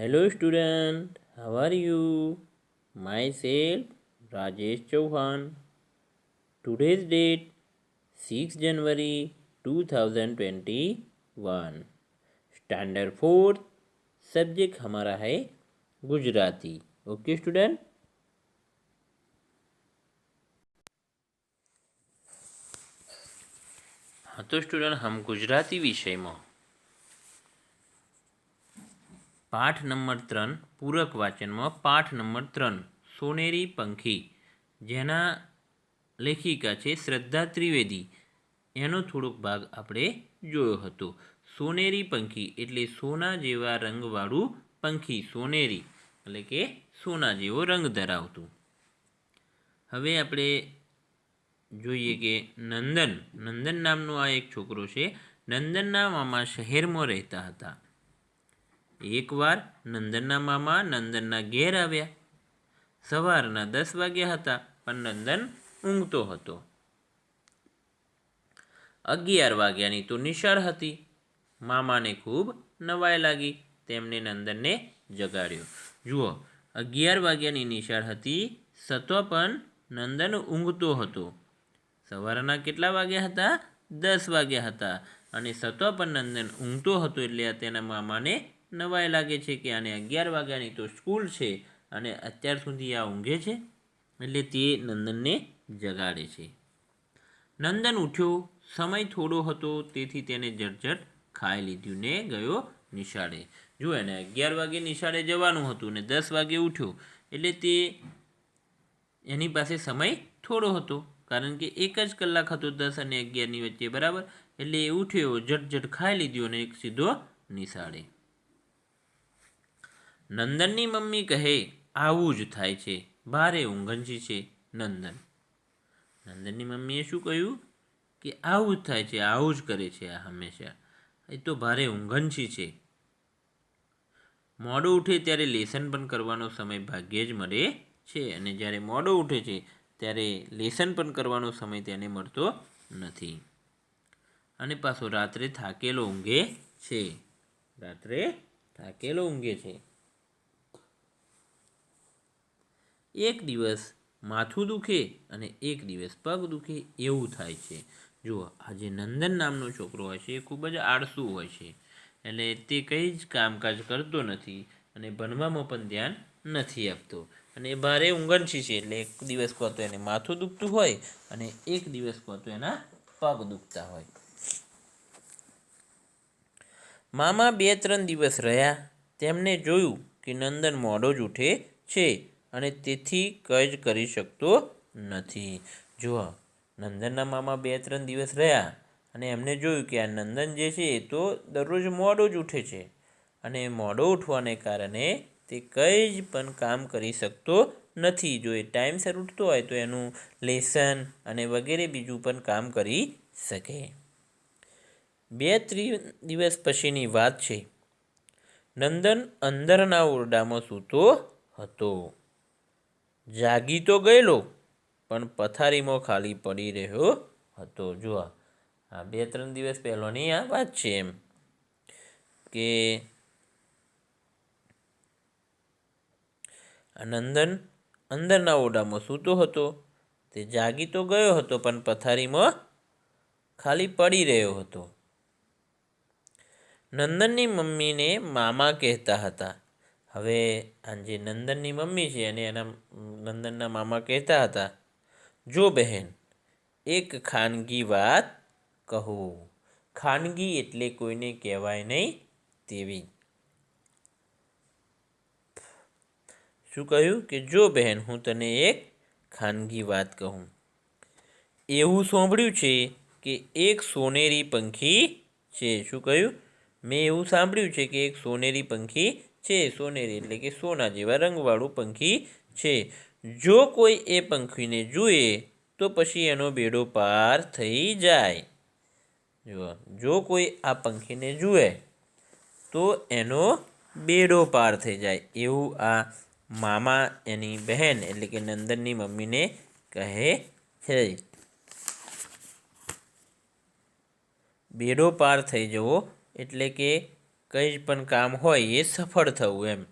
Hello student how are you myself Rajesh Chauhan today's date six January two thousand twenty one standard fourth subject हमारा है Gujarati. Okay student हाँ तो student हम गुजराती विषय में પાઠ નંબર ત્રણ, પૂરક વાંચનમાં પાઠ નંબર ત્રણ, સોનેરી પંખી, જેના લેખિકા છે શ્રદ્ધા ત્રિવેદી. એનો થોડોક ભાગ આપણે જોયો હતો. સોનેરી પંખી એટલે સોના જેવા રંગવાળું પંખી, સોનેરી, એટલે કે સોના જેવો રંગ ધરાવતું. હવે આપણે જોઈએ કે નંદન નંદન નામનો આ એક છોકરો છે. નંદનના મામા શહેરમાં રહેતા હતા. એકવાર નંદનના મામા નંદનના ઘેર આવ્યા. સવારના દસ વાગ્યા હતા, પણ નંદન ઊંઘતો હતો. અગિયાર વાગ્યાની તો નિશાળ હતી. મામાને ખૂબ નવાઈ લાગી, તેમને નંદનને જગાડ્યો. જુઓ, અગિયાર વાગ્યાની નિશાળ હતી છતાં પણ નંદન ઊંઘતો હતો. સવારના કેટલા વાગ્યા હતા? દસ વાગ્યા હતા અને છતાં પણ નંદન ઊંઘતો હતો એટલે તેના મામાને નવાઈ લાગે છે કે આને અગિયાર વાગ્યાની તો સ્કૂલ છે અને અત્યાર સુધી આ ઊંઘે છે, એટલે તે નંદનને જગાડે છે. નંદન ઉઠ્યો, સમય થોડો હતો, તેથી તેને જટજટ ખાઈ લીધું ને ગયો નિશાળે. જુઓ એને અગિયાર વાગે નિશાળે જવાનું હતું ને દસ વાગે ઉઠ્યો, એટલે તે એની પાસે સમય થોડો હતો, કારણ કે એક જ કલાક હતો દસ અને અગિયારની વચ્ચે, બરાબર? એટલે એ ઉઠ્યો જટજટ ખાઈ લીધું અને એક સીધો નિશાળે. નંદનની મમ્મી કહે, આવું જ થાય છે. ભારે ઊંઘંજી છે નંદન. નંદનની મમ્મીએ શું કહ્યું? કે આવું જ થાય છે, આવું જ કરે છે આ હંમેશા. એ તો ભારે ઊંઘંછી છે. મોડો ઉઠે ત્યારે લેસન પણ કરવાનો સમય ભાગ્યે જ મળે છે અને જ્યારે મોડો ઉઠે છે ત્યારે લેસન પણ કરવાનો સમય તેને મળતો નથી. અને પાછો રાત્રે થાકેલો ઊંઘે છે. રાત્રે થાકેલો ઊંઘે છે. એક દિવસ માથું દુખે અને એક દિવસ પગ દુખે એવું થાય છે. જુઓ આ જે નંદન નામનો છોકરો હોય છે, એ ખૂબ જ આળસુ હોય છે. એટલે તે કંઈ જ કામકાજ કરતો નથી અને ભણવામાં પણ ધ્યાન નથી આપતો. અને એ ભારે ઊંઘણછી છે, એટલે એક દિવસ કહો તો એને માથું દુખતું હોય અને એક દિવસ કહો તો એના પગ દુખતા હોય. મામા બે ત્રણ દિવસ રહ્યા, તેમને જોયું કે નંદન મોડો જ ઉઠે છે. અને તેથી કંઈ જ કરી શકતો નથી. જુઓ, નંદનના મામા બે ત્રણ દિવસ રહ્યા અને એમને જોયું કે આ નંદન જે છે એ તો દરરોજ મોડો જ ઉઠે છે અને મોડો ઉઠવાને કારણે તે કંઈ જ પણ કામ કરી શકતો નથી. જો એ ટાઈમસર ઉઠતો હોય તો એનું લેસન અને વગેરે બીજું પણ કામ કરી શકે. બે ત્રણ દિવસ પછીની વાત છે. નંદન અંદરના ઓરડામાં સૂતો હતો. જાગી તો ગયેલો, પણ પથારીમાં ખાલી પડી રહ્યો હતો. જો આ બે ત્રણ દિવસ પહેલોની આ વાત છે એમ કે નંદન અંદરના ઓરડામાં સૂતો હતો. તે જાગી તો ગયો હતો, પણ પથારીમાં ખાલી પડી રહ્યો હતો. નંદનની મમ્મીને મામા કહેતા હતા હવે જે નંદનની મમ્મી છે અને એના નંદનના મામા કહેતા હતા, જો બહેન, એક ખાનગી વાત કહું. ખાનગી એટલે કોઈને કહેવાય નહીં તેવી. શું કહ્યું? કે જો બહેન, હું તને એક ખાનગી વાત કહું. એવું સાંભળ્યું છે કે એક સોનેરી પંખી છે. શું કહ્યું? મેં એવું સાંભળ્યું છે કે એક સોનેરી પંખી છે, સોનેરી એટલે કે સોના જેવા રંગવાળું પંખી છે. જો કોઈ એ પંખીને જુએ, તો પછી એનો બેડો પાર થઈ જાય. જુઓ, જો કોઈ આ પંખીને જુએ, તો એનો બેડો પાર થઈ જાય. એવું આ મામા એની બહેન એટલે કે નંદનની મમ્મીને કહે છે. બેડો પાર થઈ જવો એટલે કે કંઈ પણ કામ હોય એ સફળ થવું એમ.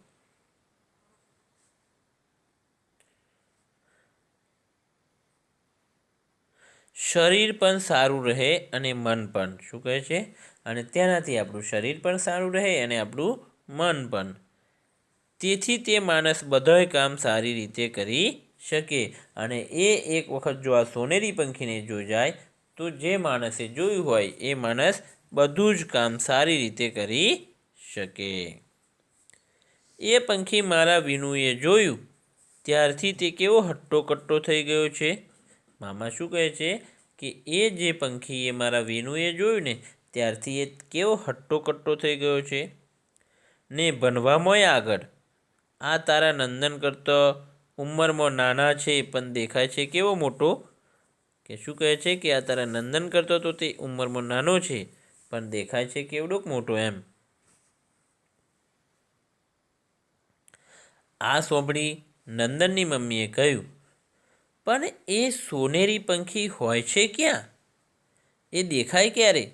શરીર પણ સારું રહે અને મન પણ, શું કહે છે? અને તેનાથી આપણું શરીર પણ સારું રહે અને આપણું મન પણ. તેથી તે માણસ બધાય કામ સારી રીતે કરી શકે. અને એ એક વખત જો આ સોનેરી પંખીને જો જાય, તો જે માણસે જોયું હોય એ માણસ બધું જ કામ સારી રીતે કરી શકે. એ પંખી મારા વિનુએ જોયું. ત્યારથી તે કેવો હટ્ટો કટ્ટો થઈ ગયો છે. મામા શું કહે છે કે એ જે પંખીએ મારા વિનુએ જોયું ને, ત્યારથી એ કેવો હટ્ટો કટ્ટો થઈ ગયો છે. ને ભણવામાંય આગળ. આ તારા નંદન કરતો ઉંમરમાં નાના છે, પણ દેખાય છે કેવો મોટો? કે શું કહે છે કે આ તારા નંદન કરતો તો તે ઉંમરમાં નાનો છે? પણ દેખાય છે કેવડોક મોટો એમ. આ સોંભળી નંદનની મમ્મીએ કહ્યું, પણ એ સોનેરી પંખી હોય છે ક્યાં? એ દેખાય ક્યારે?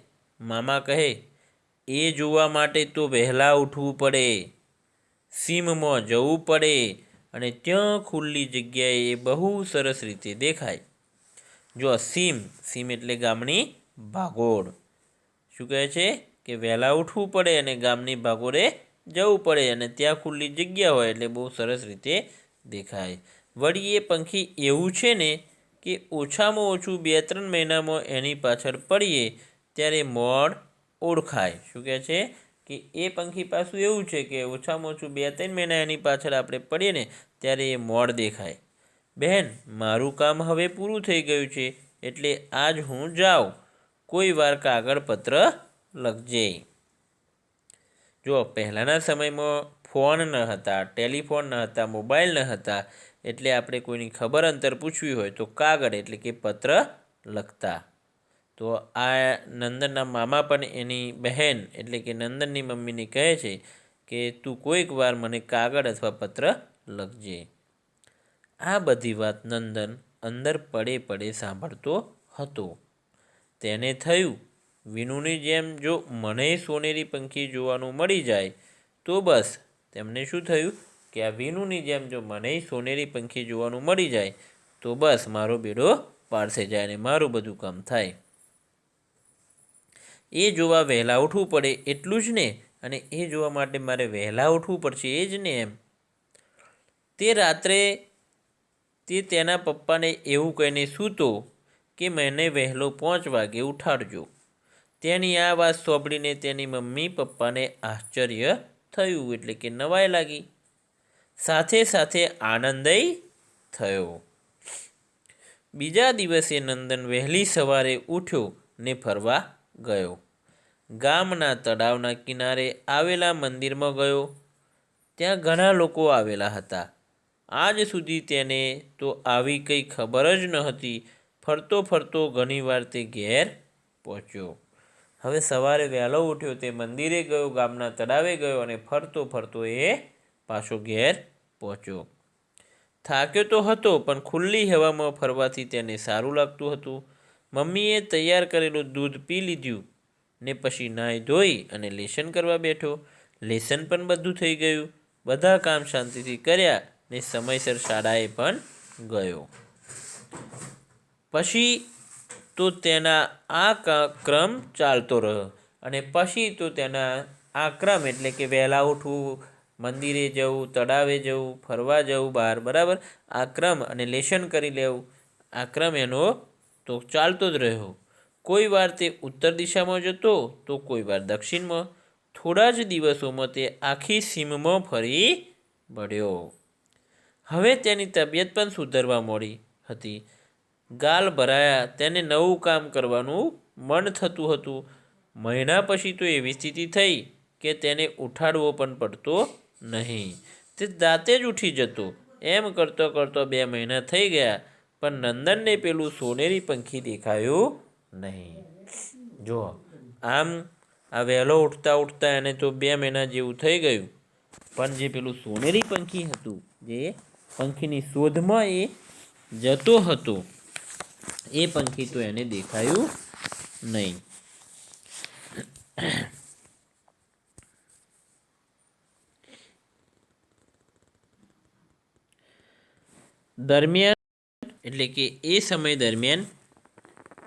મામા કહે, એ જોવા માટે તો વહેલા ઉઠવું પડે, સીમમાં જવું પડે અને ત્યાં ખુલ્લી જગ્યાએ એ બહુ સરસ રીતે દેખાય. જો સીમ સીમ એટલે ગામની ભાગોળ. શું કહે છે? કે વહેલા ઉઠવું પડે અને ગામની ભાગોળે જવું પડે અને ત્યાં ખુલ્લી જગ્યા હોય એટલે બહુ સરસ રીતે દેખાય. વળી એ પંખી એવું છે ને કે ઓછામાં ઓછું બે ત્રણ મહિનામાં એની પાછળ પડીએ ત્યારે મોડ ઓળખાય. શું કહે છે? કે એ પંખી પાછું એવું છે કે ઓછામાં ઓછું બે ત્રણ મહિના એની પાછળ આપણે પડીએ ને ત્યારે એ મોડ દેખાય. બહેન મારું કામ હવે પૂરું થઈ ગયું છે, એટલે આજ હું જાઉં. કોઈ વાર કાગળ લખજે. જો પહેલાંના સમયમાં ફોન ન હતા, ટેલિફોન ન હતા, મોબાઈલ ન હતા, એટલે આપણે કોઈની ખબર અંતર પૂછવી હોય તો કાગળ એટલે કે પત્ર લખતા. તો આ નંદનના મામા પણ એની બહેન એટલે કે નંદનની મમ્મીને કહે છે કે તું કોઈક વાર મને કાગળ અથવા પત્ર લખજે. આ બધી વાત નંદન અંદર પડે પડે સાંભળતો હતો. તેને થયું. વિનુની જેમ જો મને સોનેરી પંખી જોવાનું મળી જાય, તો બસ. તેમને શું થયું? કે આ વિનુની જેમ જો મને સોનેરી પંખી જોવાનું મળી જાય, તો બસ મારો બેડો પારસે જાય અને મારું બધું કામ થાય. એ જોવા વહેલા ઉઠવું પડે એટલું જ ને, અને એ જોવા માટે મારે વહેલા ઉઠવું પડશે એ જ ને એમ. તે રાત્રે તે તેના પપ્પાને એવું કહીને સૂતો કે મને વહેલો પાંચ વાગે ઉઠાડજો. તેની આ વાત સાંભળીને તેની મમ્મી પપ્પાને આશ્ચર્ય થયું, એટલે કે નવાઈ લાગી. સાથે સાથે આનંદય થયો. બીજા દિવસે નંદન વહેલી સવારે ઉઠ્યો ને ફરવા ગયો. ગામના તળાવના કિનારે આવેલા મંદિરમાં ગયો. ત્યાં ઘણા લોકો આવેલા હતા. આજ સુધી તેને તો આવી કંઈ ખબર જ ન હતી ફરતો ફરતો ઘણીવાર તે ઘેર પહોંચ્યો. હવે સવારે વહેલો ઉઠ્યો તે મંદિરે ગયો, ગામના તળાવે ગયો અને ફરતો ફરતો એ પાછો ઘેર પહોંચ્યો. થાક્યો તો હતો, પણ ખુલ્લી હવામાં ફરવાથી તેને સારું લાગતું હતું. મમ્મીએ તૈયાર કરેલું દૂધ પી લીધું ને પછી નાહી ધોઈ અને લેસન કરવા બેઠો. લેસન પણ બધું થઈ ગયું. બધા કામ શાંતિથી કર્યા ને સમયસર શાળાએ પણ ગયો. પછી તો તેના આ ક્રમ ચાલતો રહ્યો. અને પછી તો તેના આ ક્રમ એટલે કે વહેલા ઉઠવું, મંદિરે જવું, તળાવે જવું, ફરવા જવું, બહાર, બરાબર? આ ક્રમ અને લેશન કરી લેવું, આ ક્રમ એનો તો ચાલતો જ રહ્યો. કોઈ વાર તે ઉત્તર દિશામાં જતો, તો કોઈ વાર દક્ષિણમાં. થોડા જ દિવસોમાં તે આખી સીમમાં ફરી વળ્યો. હવે તેની તબિયત પણ સુધરવા મળી હતી. ગાલ ભરાયા, તેને નવું કામ કરવાનું મન થતું હતું. મહિના પછી તો એવી સ્થિતિ થઈ કે તેને ઉઠાડવો પણ પડતો નહીં. તે દાંતે જ ઉઠી જતો. એમ કરતો કરતો બે મહિના થઈ ગયા, પણ નંદનને પેલું સોનેરી પંખી દેખાયું નહીં. જો, આમ આ વહેલો ઉઠતા ઉઠતા એને તો બે મહિના જેવું થઈ ગયું. પણ જે પેલું સોનેરી પંખી હતું, જે પંખીની શોધમાં એ જતો હતો એ પંખી તો એને દેખાયું નહીં. દરમિયાન, એટલે કે એ સમય દરમિયાન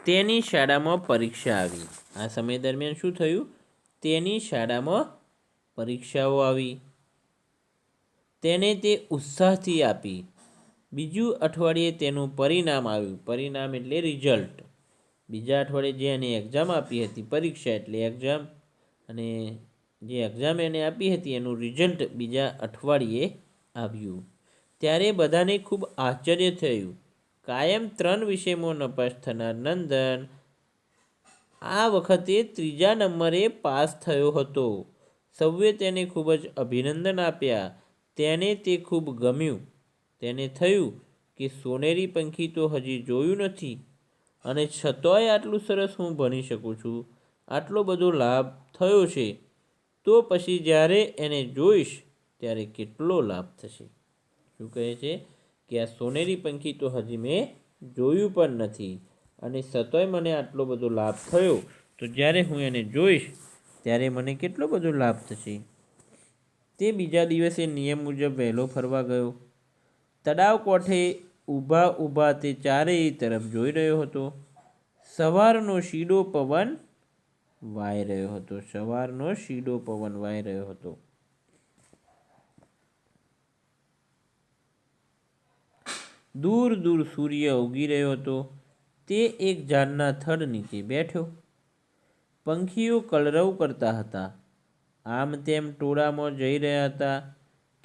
તેની શાળામાં પરીક્ષા આવી. આ સમય દરમિયાન શું થયું? તેની શાળામાં પરીક્ષાઓ આવી. તેને તે ઉત્સાહથી આપી. બીજું અઠવાડિયે તેનું પરિણામ આવ્યું. પરિણામ એટલે રિઝલ્ટ બીજા અઠવાડિયે જે એને એક્ઝામ આપી હતી, પરીક્ષા એટલે એક્ઝામ અને જે એક્ઝામ એને આપી હતી, એનું રિઝલ્ટ બીજા અઠવાડિયે આવ્યું. ત્યારે બધાને ખૂબ આશ્ચર્ય થયું. કાયમ ત્રણ વિષયમાં નપાસ થનાર નંદન આ વખતે ત્રીજા નંબરે પાસ થયો હતો. સૌએ તેને ખૂબ જ અભિનંદન આપ્યા. તેને તે ખૂબ ગમ્યું. તેને થયું કે સોનેરી પંખી તો હજી જોયું નથી અને છતાંય આટલું સરસ હું ભણી શકું છું, આટલો બધો લાભ થયો છે, તો પછી જ્યારે એને જોઈશ ત્યારે કેટલો લાભ થશે? શું કહે છે કે આ સોનેરી પંખી તો હજી મેં જોયું પણ નથી અને છતાંય મને આટલો બધો લાભ થયો, તો જ્યારે હું એને જોઈશ ત્યારે મને કેટલો બધો લાભ થશે? તે બીજા દિવસે નિયમ મુજબ વહેલો ફરવા ગયો. તળાવ કોઠે ઊભા ઊભા તે ચારેય તરફ જોઈ રહ્યો હતો. સવારનો શીડો પવન વાઈ રહ્યો હતો. સવારનો શીડો પવન વાઈ રહ્યો હતો. દૂર દૂર સૂર્ય ઉગી રહ્યો હતો. તે એક ઝાડના થડ નીચે બેઠો. પંખીઓ કલરવ કરતા હતા. આમ તેમ ટોળામાં જઈ રહ્યા હતા.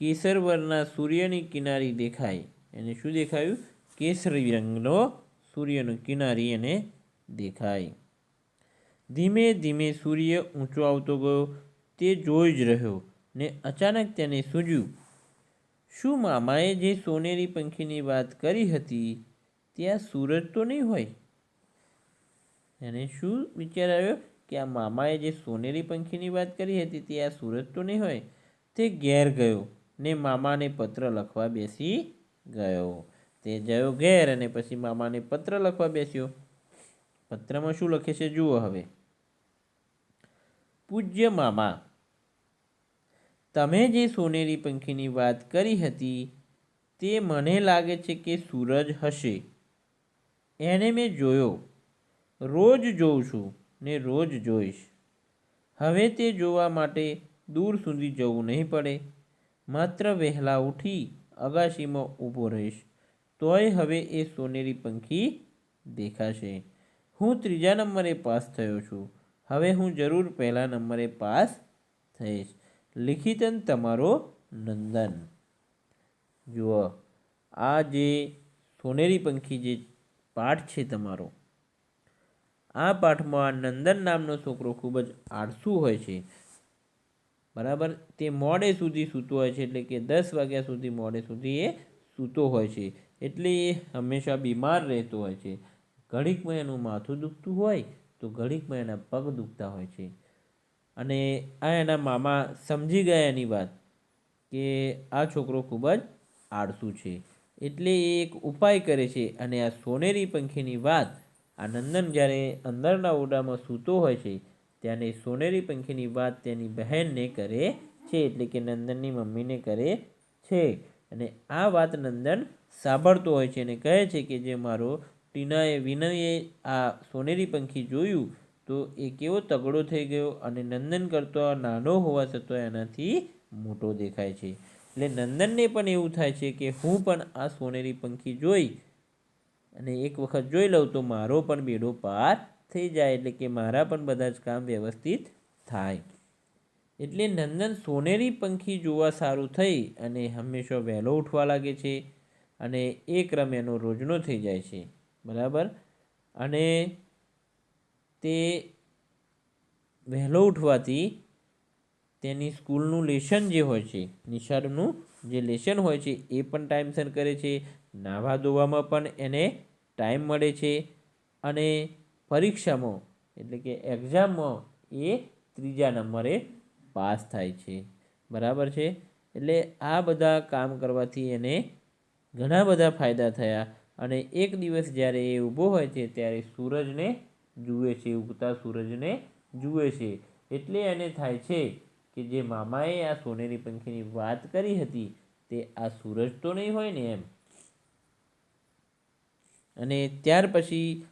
કેસરવરના સૂર્યની કિનારી દેખાય. એને શું દેખાયું? કેસરી રંગનો સૂર્યનો કિનારી એને દેખાય. ધીમે ધીમે સૂર્ય ઊંચો આવતો ગયો. તે જોઈ જ રહ્યો ને અચાનક તેને સૂજ્યું. શું મામાએ જે સોનેરી પંખીની વાત કરી હતી, ત્યાં સૂરજ તો નહીં હોય? એને શું વિચાર આવ્યો કે આ મામાએ જે સોનેરી પંખીની વાત કરી હતી, ત્યાં સૂરજ તો નહીં હોય? તે ઘેર ગયો. ને મામાને પત્ર લખવા બેસી ગયો. તે જયો ઘેર અને પછી મામાને પત્ર લખવા બેસ્યો. પત્રમાં શું લખે છે જુઓ હવે. પૂજ્ય મામા, તમે જે સોનેરી પંખીની વાત કરી હતી, તે મને લાગે છે કે સૂરજ હશે. એને મેં જોયો. રોજ જોઉં છું ને રોજ જોઈશ. હવે તે જોવા માટે દૂર સુધી જવું નહીં પડે. માત્ર વહેલા ઉઠી અગાશીમાં ઊભો રહીશ. તોય હવે એ સોનેરી પંખી દેખાશે. હું ત્રીજા નંબરે પાસ થયો છું. હવે હું જરૂર પહેલા નંબરે પાસ થઈશ. લિખિતન તમારો નંદન. જુઓ, આ જે સોનેરી પંખી જે પાઠ છે તમારો, આ પાઠમાં નંદન નામનો છોકરો ખૂબ જ આળસુ હોય છે. બરાબર? તે મોડે સુધી સૂતો હોય છે, એટલે કે દસ વાગ્યા સુધી મોડે સુધી એ સૂતો હોય છે. એટલે એ હંમેશા બીમાર રહેતો હોય છે. ઘડીકમાં એનું માથું દુખતું હોય, તો ઘડીકમાં એના પગ દુખતા હોય છે. અને આ એના મામા સમજી ગયા એની વાત, કે આ છોકરો ખૂબ જ આળસુ છે. એટલે એ એક ઉપાય કરે છે, અને આ સોનેરી પંખીની વાત આ નંદન જ્યારે અંદરના ઓરડામાં સૂતો હોય છે ત્યારે સોનેરી પંખીની વાત તેની બહેનને કરે છે, એટલે કે નંદનની મમ્મીને કરે છે. અને આ વાત નંદન સાંભળતો હોય છે અને કહે છે કે જે મારો ટીનાએ, વિનયે આ સોનેરી પંખી જોયું તો એ કેવો તગડો થઈ ગયો અને નંદન કરતો નાનો હોવા છતાં એનાથી મોટો દેખાય છે. એટલે નંદનને પણ એવું થાય છે કે હું પણ આ સોનેરી પંખી જોઈ અને એક વખત જોઈ લઉં તો મારો પણ બેડો પાર થઈ જાય એટલે કે મારા પણ બધા જ કામ વ્યવસ્થિત થાય. એટલે નંદન સોનેરી પંખી જોવા સારું થઈ અને હંમેશા વહેલો ઉઠવા લાગે છે અને એ ક્રમ એનો રોજનો થઈ જાય છે. બરાબર? અને તે વહેલો ઉઠવાથી તેની સ્કૂલનું લેશન જે હોય છે, નિશાળનું જે લેશન હોય છે, એ પણ ટાઈમસર કરે છે. નાહવા ધોવામાં પણ એને ટાઈમ મળે છે અને પરીક્ષામાં, એટલે કે એક્ઝામમાં એ ત્રીજા નંબરે પાસ થાય છે. બરાબર છે? એટલે આ બધા કામ કરવાથી એને ઘણા બધા ફાયદા થયા અને એક દિવસ જ્યારે એ ઊભો હોય છે, ત્યારે સૂરજને જુએ છે, ઉગતા સૂરજને જુએ છે. એટલે એને થાય છે કે જે મામાએ આ સોનેરી પંખીની વાત કરી હતી, તે આ સૂરજ તો નહીં હોય ને એમ. અને ત્યાર પછી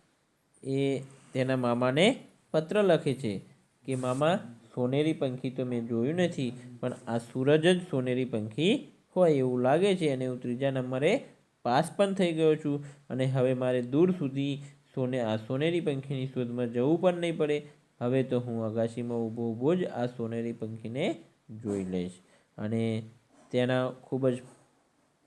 એ તેના મામાને પત્ર લખે છે કે, મામા, સોનેરી પંખી તો મેં જોયું નથી, પણ આ સૂરજ જ સોનેરી પંખી હોય એવું લાગે છે અને હું ત્રીજા નંબરે પાસ પણ થઈ ગયો છું અને હવે મારે દૂર સુધી સોને, આ સોનેરી પંખીની શોધમાં જવું પણ નહીં પડે. હવે તો હું અગાશીમાં ઊભો ઊભો જ આ સોનેરી પંખીને જોઈ લઈશ. અને તેના ખૂબ જ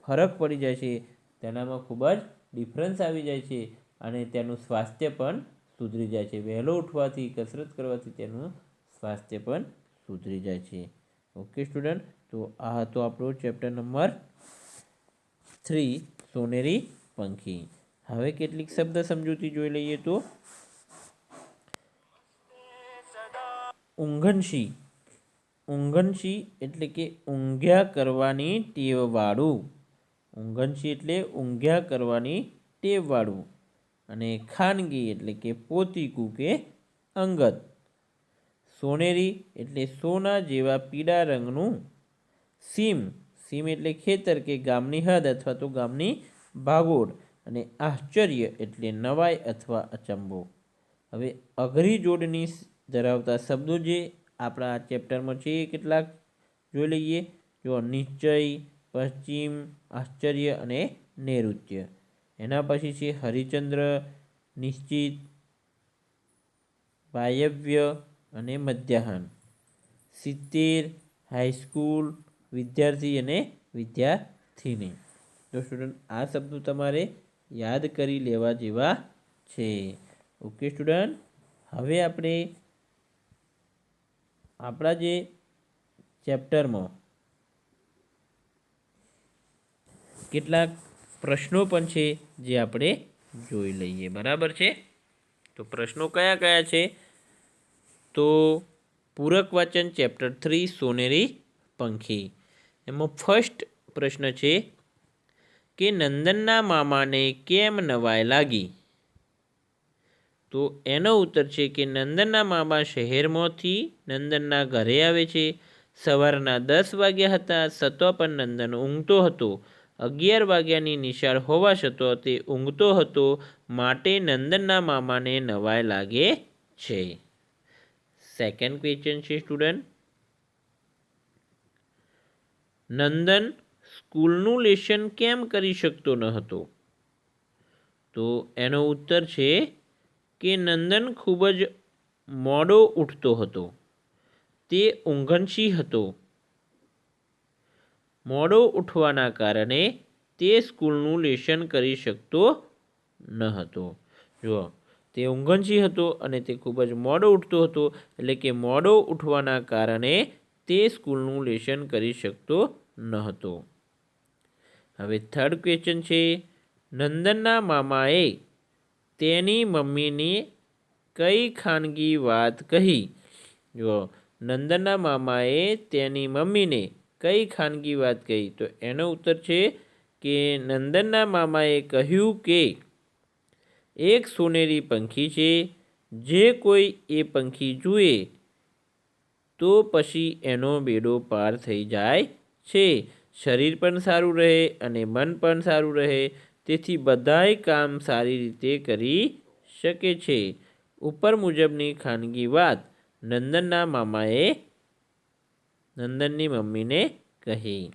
ફરક પડી જાય છે. તેનામાં ખૂબ જ ડિફરન્સ આવી જાય છે. અને તેનું સ્વાસ્થ્ય પણ સુધરી જાય છે. વહેલો ઉઠવાથી, કસરત કરવાથી તેનું સ્વાસ્થ્ય પણ સુધરી જાય છે. ઓકે સ્ટુડન્ટ તો આ હતો આપણો ચેપ્ટર નંબર થ્રી સોનેરી પંખી. હવે કેટલીક શબ્દ સમજૂતી જોઈ લઈએ તો. ઊંઘનશી. ઊંઘનશી એટલે કે ઊંઘ્યા કરવાની ટેવવાળું ઊંઘનશી એટલે ઊંઘ્યા કરવાની ટેવવાળું અને ખાનગી એટલે કે પોતીકું કે અંગત. સોનેરી એટલે સોના જેવા પીળા રંગનું સીમ. સીમ એટલે ખેતર કે ગામની હદ અથવા તો ગામની ભાગોળ. અને આશ્ચર્ય એટલે નવાઈ અથવા અચંબો. હવે અઘરી જોડણી ધરાવતા શબ્દો જે આપણા ચેપ્ટરમાં છે એ કેટલાક જોઈ લઈએ. જો નિશ્ચય, પશ્ચિમ, આશ્ચર્ય અને નૈઋત્ય. એના પછી છે હરિચંદ્ર, નિશ્ચિત, વાયવ્ય અને મધ્યાહન. સિત્તેર હાઈસ્કૂલ વિદ્યાર્થી અને વિદ્યાર્થીની. તો સ્ટુડન્ટ આ શબ્દો તમારે યાદ કરી લેવા જેવા છે. ઓકે સ્ટુડન્ટ હવે આપણે આપણા જે ચેપ્ટરમાં કેટલાક પ્રશ્નો પણ છે જે આપણે જોઈ લઈએ. બરાબર છે? તો પ્રશ્નો કયા કયા છે? તો પૂરક વાચન ચેપ્ટર થ્રી, સોનેરી પંખી. એમાં ફર્સ્ટ પ્રશ્ન છે કે નંદનના મામાને કેમ નવાઈ લાગી? તો એનો ઉત્તર છે કે નંદનના મામા શહેરમાંથી નંદનના ઘરે આવે છે. સવારના દસ વાગ્યા હતા, સતો પણ નંદન ઊંઘતો હતો. અગિયાર વાગ્યાની નિશાળ હોવા છતાં તે ઊંઘતો હતો. માટે નંદનના મામાને નવાઈ લાગે છે. સેકન્ડ ક્વેશ્ચન છે સ્ટુડન્ટ નંદન, સ્કૂલનું લેશન કેમ કરી શકતો ન હતો? તો એનો ઉત્તર છે કે નંદન ખૂબ જ મોડો ઉઠતો હતો. તે ઊંઘનશી હતો. મોડો ઉઠવાના કારણે તે સ્કૂલનું લેશન કરી શકતો ન હતો. જુઓ, તે ઊંઘનશી હતો અને તે ખૂબ જ મોડો ઉઠતો હતો, એટલે કે મોડો ઉઠવાના કારણે તે સ્કૂલનું લેશન કરી શકતો ન હતો. હવે થર્ડ ક્વેશ્ચન છે, નંદનના મામાએ તેની મમ્મીને કઈ ખાનગી વાત કહી? જો નંદનના મામાએ તેની મમ્મીને કઈ ખાનગી વાત કહી? તો એનો ઉત્તર છે કે નંદનના મામાએ કહ્યું કે એક સોનેરી પંખી છે, જે કોઈ એ પંખી જુએ તો પછી એનો બેડો પાર થઈ જાય છે. શરીર પણ સારું રહે અને મન પણ સારું રહે, તેથી બધાય કામ સારી રીતે કરી શકે છે. ઉપર મુજબની ખાનગી વાત નંદનના મામાએ નંદનની મમ્મીને કહી.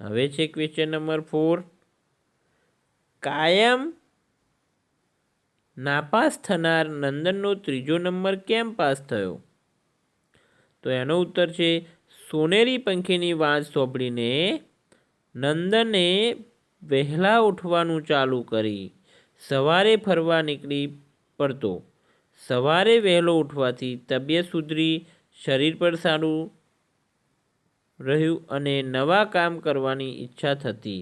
હવે છે ક્વેશ્ચન નંબર ફોર કાયમ નાપાસ થનાર નંદનનો ત્રીજો નંબર કેમ પાસ થયો? તો એનો ઉત્તર છે, સોનેરી પંખીની વાત સોંપડીને નંદને વહેલા ઉઠવાનું ચાલુ કરી. સવારે ફરવા નીકળી પડતો. સવારે વહેલો ઉઠવાથી તબિયત સુધરી શરીર પર સારું રહ્યું અને નવા કામ કરવાની ઈચ્છા થતી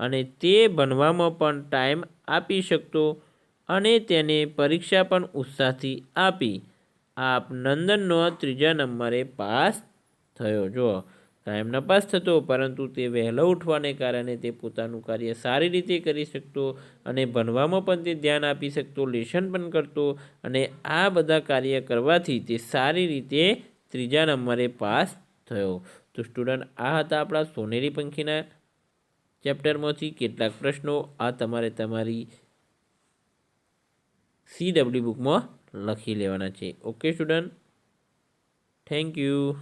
અને તે ભણવામાં પણ ટાઈમ આપી શકતો અને તેને પરીક્ષા પણ ઉત્સાહથી આપી. આપ નંદનનો ત્રીજા નંબરે પાસ થયો. જો કાયમ નપાસ થતો, પરંતુ તે વહેલો ઉઠવાને કારણે તે પોતાનું કાર્ય સારી રીતે કરી શકતો અને ભણવામાં પણ તે ધ્યાન આપી શકતો, લેશન પણ કરતો અને આ બધા કાર્ય કરવાથી તે સારી રીતે ત્રીજા નંબરે પાસ થયો. તો સ્ટુડન્ટ, આ હતા આપણા સોનેરી પંખીના ચેપ્ટરમાંથી કેટલાક પ્રશ્નો. આ તમારે તમારી સી ડબલ્યુ બુકમાં લખી લેવાના છે. Okay student. Thank you